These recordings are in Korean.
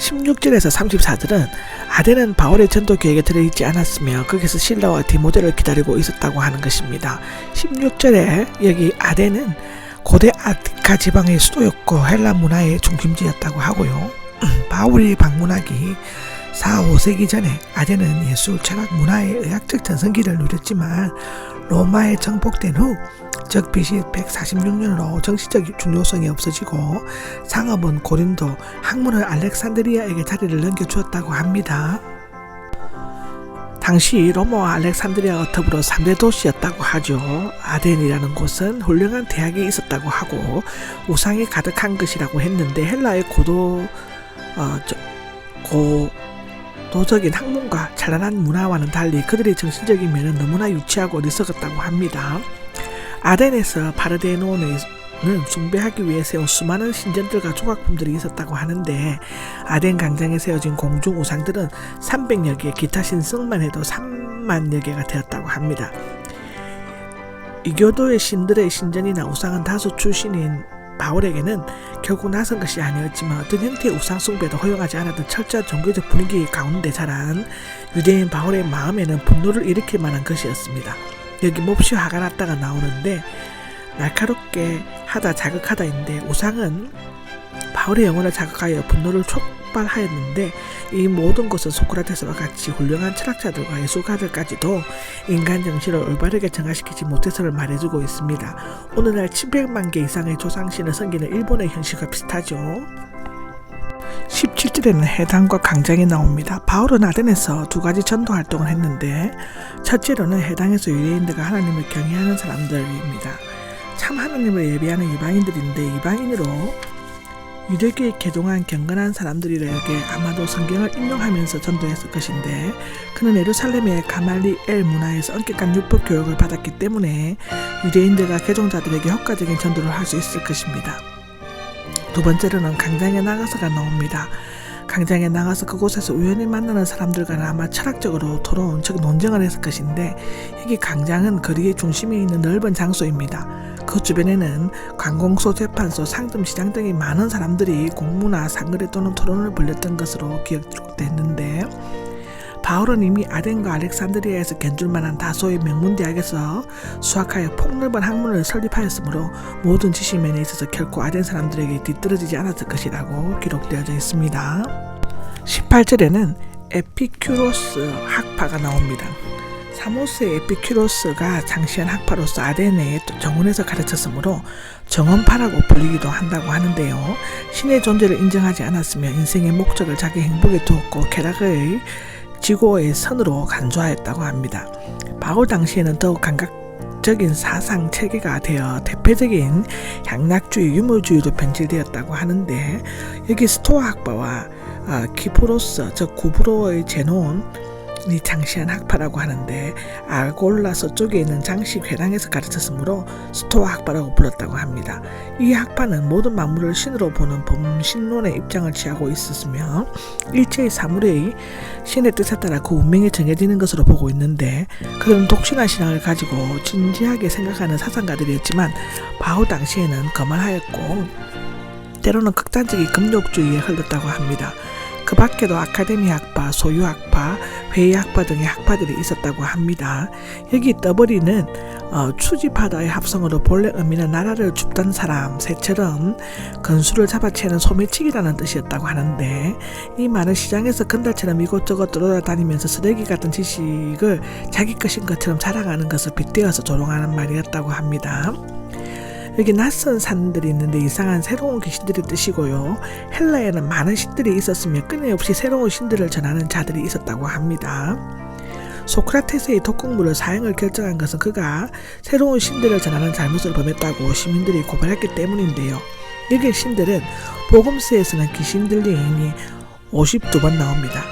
16절에서 34절은 아덴은 바울의 전도 계획에 들어있지 않았으며 거기서 신라와 디모데를 기다리고 있었다고 하는 것입니다. 16절에 여기 아덴은 고대 아티카 지방의 수도였고 헬라 문화의 중심지였다고 하고요. 바울이 방문하기 4, 5세기 전에 아덴은 예술, 철학, 문화의 의학적 전성기를 누렸지만 로마에 정복된 후, 즉 BC 146년으로 정치적 중요성이 없어지고 상업은 고린도, 학문은 알렉산드리아에게 자리를 넘겨주었다고 합니다. 당시 로마와 알렉산드리아가 더불어 3대 도시였다고 하죠. 아덴이라는 곳은 훌륭한 대학이 있었다고 하고 우상이 가득한 것이라고 했는데 헬라의 고도 어, 저, 고 도적인 학문과 찬란한 문화와는 달리 그들의 정신적인 면은 너무나 유치하고 어리석었다고 합니다. 아덴에서 파르데노는 숭배하기 위해 세운 수많은 신전들과 조각품들이 있었다고 하는데 아덴 강장에 세워진 공중 우상들은 300여 개, 기타 신성만 해도 3만여 개가 되었다고 합니다. 이교도의 신들의 신전이나 우상은 다소 출신인 바울에게는 결국 낯선 것이 아니었지만 어떤 형태의 우상 숭배도 허용하지 않았던 철저한 종교적 분위기 가운데 자란 유대인 바울의 마음에는 분노를 일으킬 만한 것이었습니다. 여기 몹시 화가 났다가 나오는데 날카롭게 하다 자극하다 인데 우상은 바울의 영혼을 자극하여 분노를 촉발하였는데 이 모든 것은 소크라테스와 같이 훌륭한 철학자들과 예술가들까지도 인간 정신을 올바르게 정화시키지 못해서를 말해주고 있습니다. 오늘날 700만 개 이상의 조상신을 섬기는 일본의 현실과 비슷하죠. 17절에는 해당과 강장이 나옵니다. 바울은 아덴에서 두 가지 전도 활동을 했는데 첫째로는 해당에서 유대인들과 하나님을 경외하는 사람들입니다. 참 하나님을 예배하는 이방인들인데 이방인으로 유대교에 개종한 경건한 사람들에게 아마도 성경을 인용하면서 전도했을 것인데 그는 예루살렘의 가말리엘 문화에서 엄격한 율법 교육을 받았기 때문에 유대인들과 개종자들에게 효과적인 전도를 할 수 있을 것입니다. 두 번째로는 강장에 나가서가 나옵니다. 강장에 나가서 그곳에서 우연히 만나는 사람들과는 아마 철학적으로 토론, 즉 논쟁을 했을 것인데 여기 강장은 거리의 중심에 있는 넓은 장소입니다. 그 주변에는 관공서, 재판소, 상점시장 등이 많은 사람들이 공무나 상거래 또는 토론을 벌였던 것으로 기억됐는데 바울은 이미 아덴과 알렉산드리아에서 견줄 만한 다소의 명문 대학에서 수학하여 폭넓은 학문을 설립하였으므로 모든 지식면에 있어서 결코 아덴 사람들에게 뒤떨어지지 않았을 것이라고 기록되어져 있습니다. 18절에는 에피큐로스 학파가 나옵니다. 사모스의 에피큐로스가 장시한 학파로서 아덴의 정원에서 가르쳤으므로 정원파라고 불리기도 한다고 하는데요. 신의 존재를 인정하지 않았으며 인생의 목적을 자기 행복에 두었고 쾌락의 지고의 선으로 간주하였다고 합니다. 바울 당시에는 더욱 감각 적인 사상 체계가 되어 대표적인 향락주의, 유물주의로 변질되었다고 하는데 여기 스토아 학파와 어, 키프로스, 즉 구브로의 제논 이 장시한 학파라고 하는데 알골라서 쪽에 있는 장시 회당에서 가르쳤으므로 스토아 학파라고 불렀다고 합니다. 이 학파는 모든 만물을 신으로 보는 범신론의 입장을 취하고 있었으며 일체의 사물의 신의 뜻에 따라 그 운명이 정해지는 것으로 보고 있는데 그런 독신한 신앙을 가지고 진지하게 생각하는 사상가들이었지만 바울 당시에는 거만하였고 때로는 극단적인 금욕주의에 흘렀다고 합니다. 그 밖에도 아카데미 학파, 소유 학파, 회의 학파 등의 학파들이 있었다고 합니다. 여기 떠버리는 어, 추지파다의 합성어로 본래 의미는 나라를 줍던 사람, 새처럼 건수를 잡아채는 소매치기라는 뜻이었다고 하는데 이 말은 시장에서 건달처럼 이곳저곳 돌아다니면서 쓰레기 같은 지식을 자기 것인 것처럼 자랑하는 것을 빗대어서 조롱하는 말이었다고 합니다. 여기 낯선 산들이 있는데 이상한 새로운 귀신들의 뜻이고요. 헬라에는 많은 신들이 있었으며 끊임없이 새로운 신들을 전하는 자들이 있었다고 합니다. 소크라테스의 독극물을 사용을 결정한 것은 그가 새로운 신들을 전하는 잘못을 범했다고 시민들이 고발했기 때문인데요. 여기 신들은 복음서에서는 귀신 들림이 52번 나옵니다.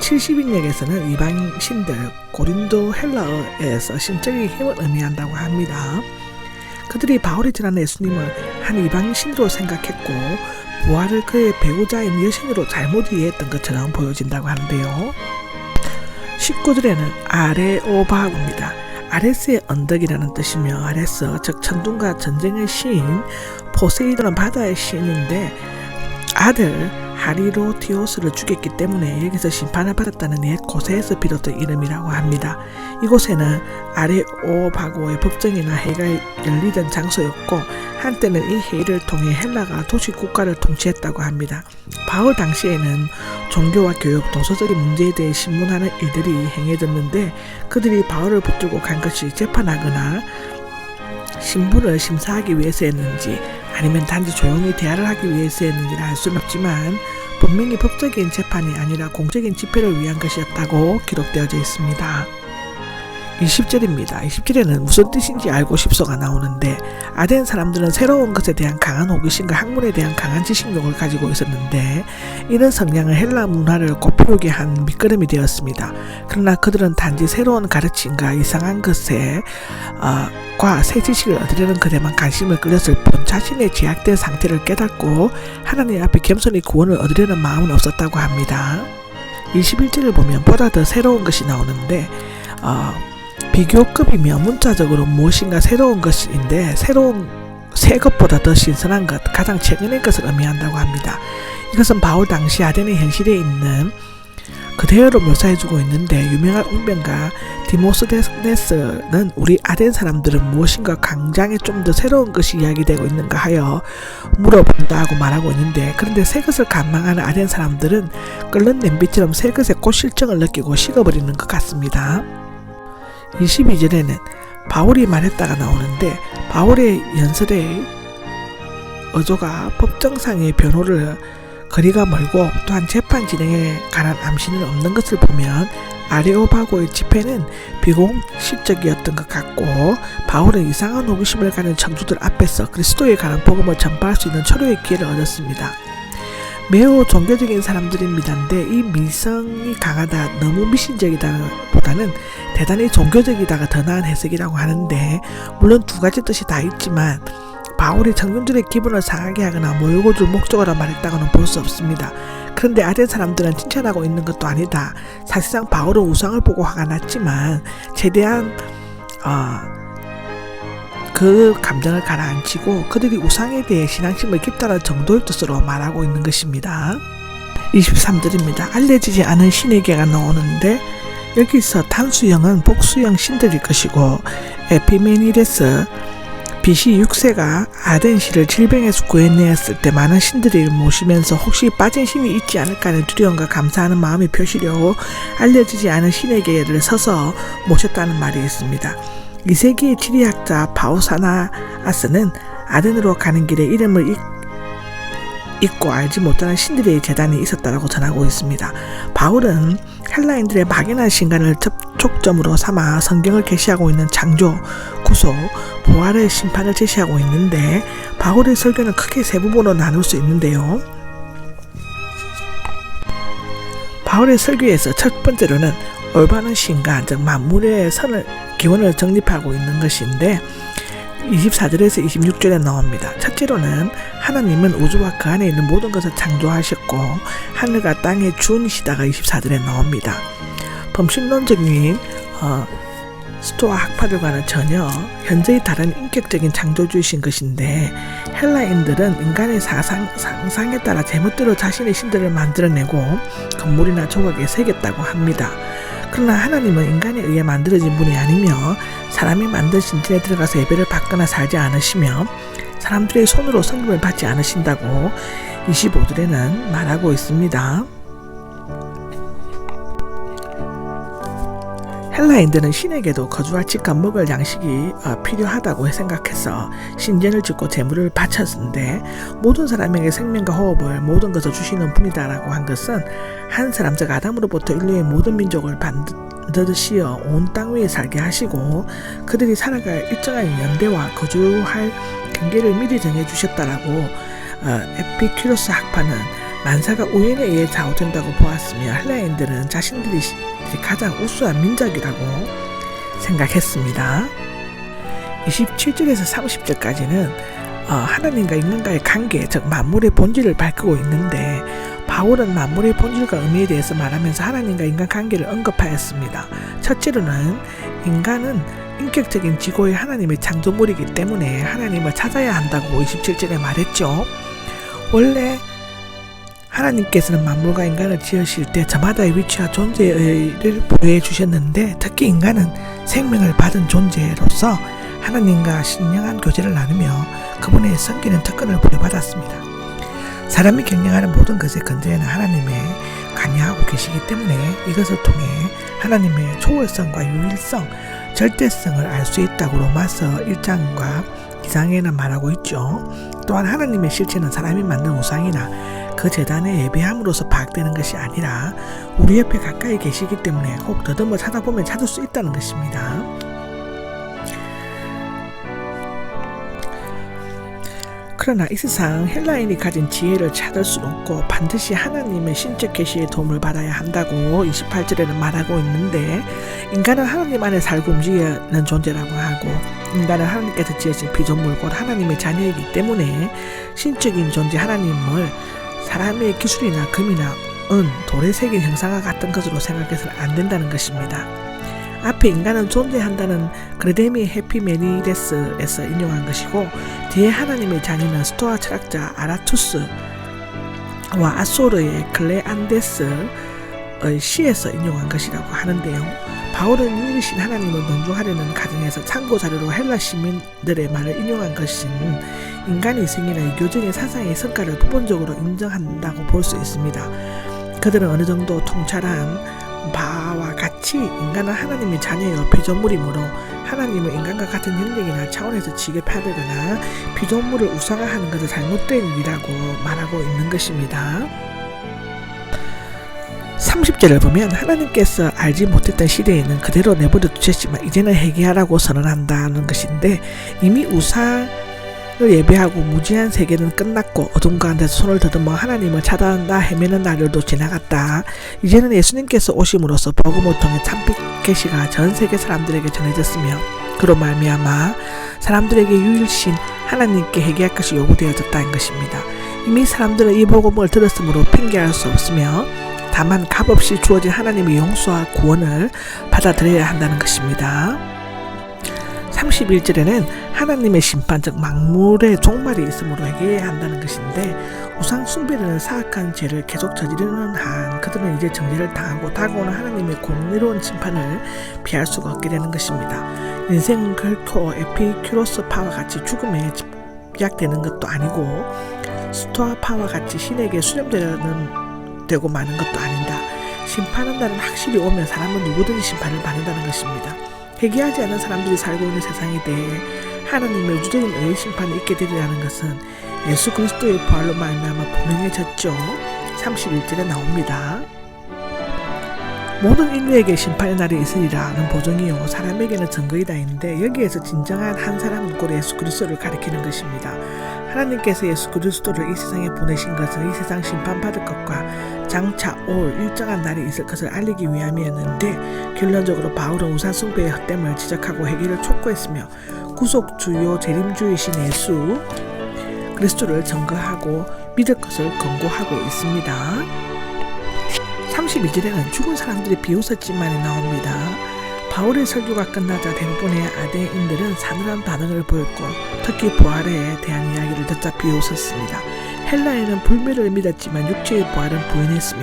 70인역에서는 이방 신들, 고린도 헬라어에서 신적인 힘을 의미한다고 합니다. 그들이 바울이 전한 예수님을 한 이방 신으로 생각했고 부활을 그의 배우자인 여신으로 잘못 이해했던 것처럼 보여진다고 하는데요. 19절에는 아레오바입니다. 아레스의 언덕이라는 뜻이며 아레스 즉 천둥과 전쟁의 시인 포세이돈은 바다의 시인인데 아들 하리로티오스를 죽였기 때문에 여기서 심판을 받았다는 옛 고세에서 비롯된 이름이라고 합니다. 이곳에는 아레오바고의 법정이나 회의가 열리던 장소였고 한때는 이 회의를 통해 헬라가 도시 국가를 통치했다고 합니다. 바울 당시에는 종교와 교육, 도서적인 문제에 대해 신문하는 일들이 행해졌는데 그들이 바울을 붙들고 간 것이 재판하거나 신부를 심사하기 위해서였는지 아니면 단지 조용히 대화를 하기 위해서였는지를 알 수는 없지만 분명히 법적인 재판이 아니라 공적인 집회를 위한 것이었다고 기록되어져 있습니다. 20절입니다. 20절에는 무슨 뜻인지 알고 싶소가 나오는데 아덴 사람들은 새로운 것에 대한 강한 호기심과 학문에 대한 강한 지식력을 가지고 있었는데 이런 성향은 헬라 문화를 꽃피우게 한 밑거름이 되었습니다. 그러나 그들은 단지 새로운 가르침과 이상한 것에 어, 과새 지식을 얻으려는 것에만 관심을 끌렸을 뿐 자신의 제약된 상태를 깨닫고 하나님 앞에 겸손히 구원을 얻으려는 마음은 없었다고 합니다. 21절을 보면 보다 더 새로운 것이 나오는데 어, 비교급이며 문자적으로 무엇인가 새로운 것인데 새로운 새 것보다 더 신선한 것, 가장 최근의 것을 의미한다고 합니다. 이것은 바울 당시 아덴의 현실에 있는 그대로 묘사해주고 있는데 유명한 웅변가 디모스데스는 우리 아덴 사람들은 무엇인가 강장에 좀 더 새로운 것이 이야기되고 있는가 하여 물어본다 하고 말하고 있는데 그런데 새 것을 간망하는 아덴 사람들은 끓는 냄비처럼 새 것에 꽃실정을 느끼고 식어버리는 것 같습니다. 22절에는 바울이 말했다가 나오는데 바울의 연설의 어조가 법정상의 변호를 거리가 멀고 또한 재판 진행에 관한 암시는 없는 것을 보면 아레오바고의 집회는 비공식적이었던 것 같고 바울은 이상한 호기심을 가진 청주들 앞에서 그리스도에 관한 복음을 전파할 수 있는 초료의 기회를 얻었습니다. 매우 종교적인 사람들입니다인데 이 미성이 강하다 너무 미신적이다 보다는 대단히 종교적이다가 더 나은 해석이라고 하는데 물론 두 가지 뜻이 다 있지만 바울이 청중들의 기분을 상하게 하거나 몰고 줄 목적으로 말했다고는 볼 수 없습니다. 그런데 아덴 사람들은 칭찬하고 있는 것도 아니다. 사실상 바울은 우상을 보고 화가 났지만 최대한 어, 그 감정을 가라앉히고 그들이 우상에 대해 신앙심을 깊다는 정도의 뜻으로 말하고 있는 것입니다. 23절입니다. 알려지지 않은 신에게가 나오는데 여기서 단수형은 복수형 신들일 것이고 에피메니데스 BC 6세가 아덴 시를 질병에서 구해내었을 때 많은 신들을 모시면서 혹시 빠진 신이 있지 않을까 하는 두려움과 감사하는 마음이 표시려고 알려지지 않은 신에게를 서서 모셨다는 말이 있습니다. 2세기의 지리학 자 바오사나아스는 아덴으로 가는 길에 이름을 잊, 잊고 알지 못하는 신들의 재단이 있었다고 전하고 있습니다. 바울은 헬라인들의 막연한 신간을 접촉점으로 삼아 성경을 계시하고 있는 창조, 구속, 부활의 심판을 제시하고 있는데 바울의 설교는 크게 세 부분으로 나눌 수 있는데요. 바울의 설교에서 첫 번째로는 올바른 신간, 즉 만물의 선을 기원을 정립하고 있는 것인데 24절에서 26절에 나옵니다. 첫째로는 하나님은 우주와 그 안에 있는 모든 것을 창조하셨고 하늘과 땅의 주인이시다가 24절에 나옵니다. 범신론적인 어, 스토아 학파들과는 전혀 현재의 다른 인격적인 창조주이신 것인데 헬라인들은 인간의 사상, 상상에 따라 제멋대로 자신의 신들을 만들어내고 건물이나 조각에 새겼다고 합니다. 그러나 하나님은 인간에 의해 만들어진 분이 아니며 사람이 만든 신전에 들어가서 예배를 받거나 살지 않으시며 사람들의 손으로 성금을 받지 않으신다고 25절에는 말하고 있습니다. 헬라인들은 신에게도 거주할 집과 먹을 양식이 어, 필요하다고 생각해서 신전을 짓고 재물을 바쳤는데 모든 사람에게 생명과 호흡을 모든 것을 주시는 분이다라고 한 것은 한 사람 즉 아담으로부터 인류의 모든 민족을 반드시어 온 땅 위에 살게 하시고 그들이 살아갈 일정한 연대와 거주할 경계를 미리 정해 주셨다라고 어, 에피큐로스 학파는 만사가 우연에 의해 좌우된다고 보았으며 헬라인들은 자신들이 가장 우수한 민족이라고 생각했습니다. 27절에서 30절까지는 어, 하나님과 인간과의 관계, 즉 만물의 본질을 밝히고 있는데 바울은 만물의 본질과 의미에 대해서 말하면서 하나님과 인간 관계를 언급하였습니다. 첫째로는 인간은 인격적인 지고의 하나님의 창조물이기 때문에 하나님을 찾아야 한다고 27절에 말했죠. 원래 하나님께서는 만물과 인간을 지으실 때 저마다의 위치와 존재를 부여해 주셨는데 특히 인간은 생명을 받은 존재로서 하나님과 신령한 교제를 나누며 그분의 섬기는 특권을 부여받았습니다. 사람이 경영하는 모든 것의 근저에는 하나님의 관여하고 계시기 때문에 이것을 통해 하나님의 초월성과 유일성, 절대성을 알 수 있다고 로마서 1장과 2장에는 말하고 있죠. 또한 하나님의 실체는 사람이 만든 우상이나 그 재단에 예배함으로써 파악되는 것이 아니라 우리 옆에 가까이 계시기 때문에 혹 더듬어 찾아보면 찾을 수 있다는 것입니다. 그러나 이 세상 헬라인이 가진 지혜를 찾을 수 없고 반드시 하나님의 신적 계시의 도움을 받아야 한다고 28절에는 말하고 있는데 인간은 하나님 안에 살고 움직이는 존재라고 하고 인간은 하나님께서 지으신 피조물 곧 하나님의 자녀이기 때문에 신적인 존재 하나님을 사람의 기술이나 금이나 은, 돌의 새긴 형상과 같은 것으로 생각해서는 안 된다는 것입니다. 앞에 인간은 존재한다는 그레데미 해피메니데스에서 인용한 것이고 뒤에 하나님의 자녀는 스토아 철학자 아라투스와 아소르의 클레안데스의 시에서 인용한 것이라고 하는데요. 바울은 유일신 하나님을 논중하려는 가정에서 참고 자료로 헬라 시민들의 말을 인용한 것은 인간의 생이나 유교적인 사상의 성과를 부분적으로 인정한다고 볼 수 있습니다. 그들은 어느 정도 통찰한 바와 같이 인간은 하나님의 자녀여 피조물이므로 하나님은 인간과 같은 영역이나 차원에서 지급하려거나 피조물을 우상화하는 것은 잘못된 일이라고 말하고 있는 것입니다. 30절을 보면 하나님께서 알지 못했던 시대에는 그대로 내버려 두셨지만 이제는 회개하라고 선언한다는 것인데 이미 우상 을 예배하고 무지한 세계는 끝났고 어둠 가운데서 손을 더듬어 하나님을 찾아한다 헤매는 날들도 지나갔다. 이제는 예수님께서 오심으로써 복음을 통해 참빛 계시가 전 세계 사람들에게 전해졌으며 그로 말미암아 사람들에게 유일신 하나님께 회개할 것이 요구되어졌다는 것입니다. 이미 사람들은 이 복음을 들었으므로 핑계할 수 없으며 다만 값없이 주어진 하나님의 용서와 구원을 받아들여야 한다는 것입니다. 31절에는 하나님의 심판 즉 망물의 종말이 있으므로 회개해야 한다는 것인데 우상 숭배라는 사악한 죄를 계속 저지르는 한 그들은 이제 정죄를 당하고 다가오는 하나님의 공의로운 심판을 피할 수가 없게 되는 것입니다. 인생은 결코 에피큐로스파와 같이 죽음에 집약되는 것도 아니고 스토아파와 같이 신에게 수렴되는 되고 마는 것도 아닌다. 심판한 날은 확실히 오면 사람은 누구든지 심판을 받는다는 것입니다. 회개하지 않은 사람들이 살고 있는 세상에 대해 하나님의 우주적인 의의 심판이 있게 되리라는 것은 예수 그리스도의 부활로 말미암아 분명해졌죠. 31절에 나옵니다. 모든 인류에게 심판의 날이 있으리라는 보증이요 사람에게는 증거이다 있는데 여기에서 진정한 한 사람은 곧 예수 그리스도를 가리키는 것입니다. 하나님께서 예수 그리스도를 이 세상에 보내신 것은 이 세상 심판받을 것과 장차 올 일정한 날이 있을 것을 알리기 위함이었는데 결론적으로 바울은 우상 숭배의 헛됨을 지적하고 회개를 촉구했으며 구속 주요 재림주이신 예수 그리스도를 증거하고 믿을 것을 권고하고 있습니다. 32절에는 죽은 사람들이 비웃었지만이 나옵니다. 바울의 설교가 끝나자 대부분의 아대인들은 사늘한 반응을 보였고 특히 부활에 대한 이야기를 듣자 비웃었습니다. 헬라인은 불매를 믿었지만 육체의 부활은 부인했으며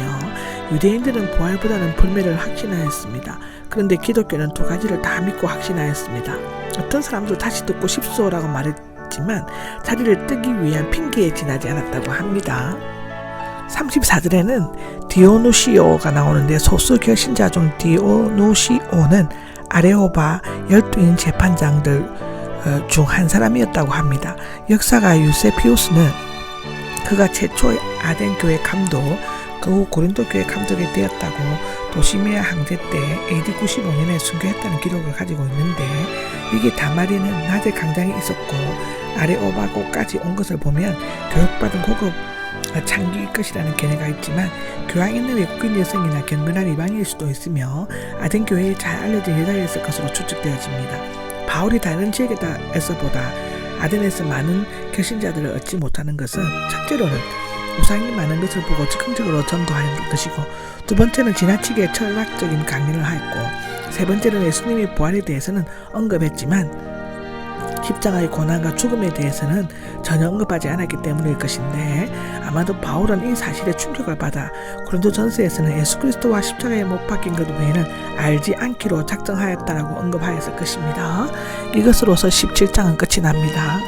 유대인들은 부활보다는 불매를 확신하였습니다. 그런데 기독교는 두 가지를 다 믿고 확신하였습니다. 어떤 사람도 다시 듣고 싶소라고 말했지만 자리를 뜨기 위한 핑계에 지나지 않았다고 합니다. 34절에는 디오누시오가 나오는데 소수 결신자 중 디오누시오는 아레오바 열두인 재판장들 어, 중한 사람이었다고 합니다. 역사가 유세피우스는 그가 최초 아덴 교회 감독, 그 후 고린도 교회 감독이 되었다고 도시메아 항제 때 AD 95년에 순교했다는 기록을 가지고 있는데 이게 다마리는 낮에 강장이 있었고 아레오바고까지 온 것을 보면 교육받은 고급 창기일 것이라는 견해가 있지만 교양 있는 외국인 여성이나 경건한 이방일 수도 있으며 아덴 교회에 잘 알려진 여자였을 것으로 추측되어집니다. 바울이 다른 지역에서보다 아덴에서 많은 결신자들을 얻지 못하는 것은 첫째로는 우상이 많은 것을 보고 즉흥적으로 전도하는 것이고 두 번째는 지나치게 철학적인 강의를 하였고 세 번째는 예수님의 부활에 대해서는 언급했지만 십자가의 고난과 죽음에 대해서는 전혀 언급하지 않았기 때문일 것인데 아마도 바울은 이 사실에 충격을 받아 고린도 전서에서는 예수 그리스도와 십자가에 못 박힌 것 외에는 알지 않기로 작정하였다라고 언급하였을 것입니다. 이것으로서 17장은 끝이 납니다.